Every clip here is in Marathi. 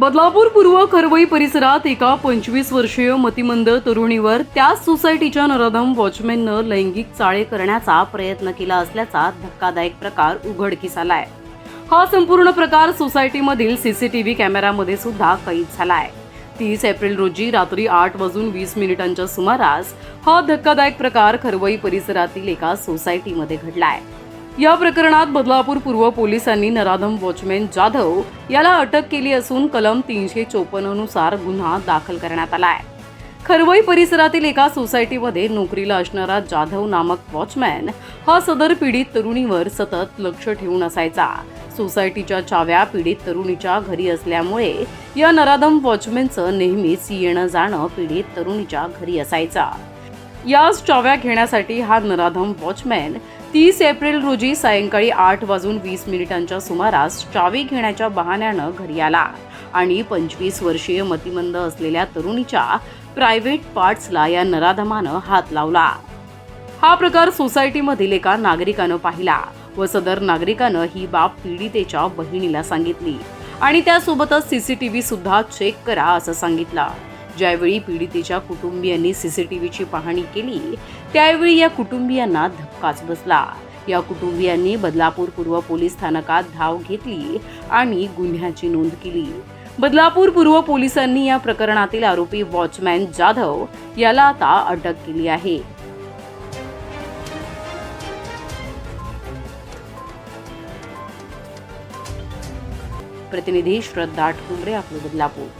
बदलापूर पूर्व खरवई परिसरात एका पंचवीस वर्षीय मतिमंद तरुणीवर त्याच सोसायटीच्या नराधम वॉचमॅननं लैंगिक चाळे करण्याचा प्रयत्न केला असल्याचा धक्कादायक प्रकार उघडकीस आलाय. हा संपूर्ण प्रकार सोसायटीमधील सीसीटीव्ही कॅमेऱ्यामध्ये सुद्धा कैद झालाय. तीस एप्रिल रोजी रात्री आठ वाजून वीस मिनिटांच्या सुमारास हा धक्कादायक प्रकार खरवई परिसरातील एका सोसायटीमध्ये घडलाय. या प्रकरणात बदलापूर पूर्व पोलिसांनी नराधम वॉचमॅन जाधव याला अटक केली असून कलम तीनशे चोपन्ननुसार गुन्हा दाखल करण्यात आलाय खरवई परिसरातील एका सोसायटीमध्ये नोकरीला असणारा जाधव नामक वॉचमॅन हा सदर पीडित तरुणीवर सतत लक्ष ठेवून असायचा. सोसायटीच्या चाव्या पीडित तरुणीच्या घरी असल्यामुळे या नराधम वॉचमॅनचं नेहमीच येणं जाणं पीडित तरुणीच्या घरी असायचा. याच चाव्या घेण्यासाठी हा नराधम वॉचमॅन तीस एप्रिल रोजी सायंकाळी आठ वाजून वीस मिनिटांच्या सुमारास चावी घेण्याच्या बहाण्यानं घरी आला. आणि पंचवीस वर्षीय मतिमंद असलेल्या तरुणीच्या प्रायव्हेट पार्ट्सला या नराधमानं हात लावला. हा प्रकार सोसायटीमधील एका नागरिकानं पाहिला व सदर नागरिकानं ही बाब पीडितेच्या बहिणीला सांगितली. आणि त्यासोबतच सीसीटीव्ही सुद्धा चेक करा असं सांगितलं. ज्यावेळी पीडितेच्या कुटुंबियांनी सीसीटीव्हीची पाहणी केली त्यावेळी या कुटुंबियांना धक्काच बसला. या कुटुंबियांनी बदलापूर पूर्व पोलीस स्थानकात धाव घेतली आणि गुन्ह्याची नोंद केली. बदलापूर पूर्व पोलिसांनी या प्रकरणातील आरोपी वॉचमॅन जाधव याला आता अटक केली आहे. प्रतिनिधी श्रद्धा ठोंबरे आपलं बदलापूर.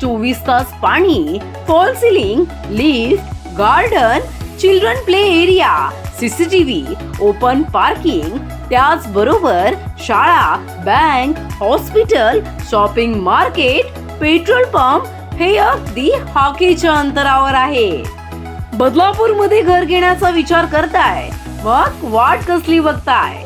चोवीस तास पाणी fall ceiling lift garden children play area CCTV open parking त्याचबरोबर शाळा bank hospital shopping market petrol pump हे अगदी हाकेच्या अंतरावर आहे. बदलापूरमध्ये घर घेण्याचा विचार करताय मग वाट कसली बघताय?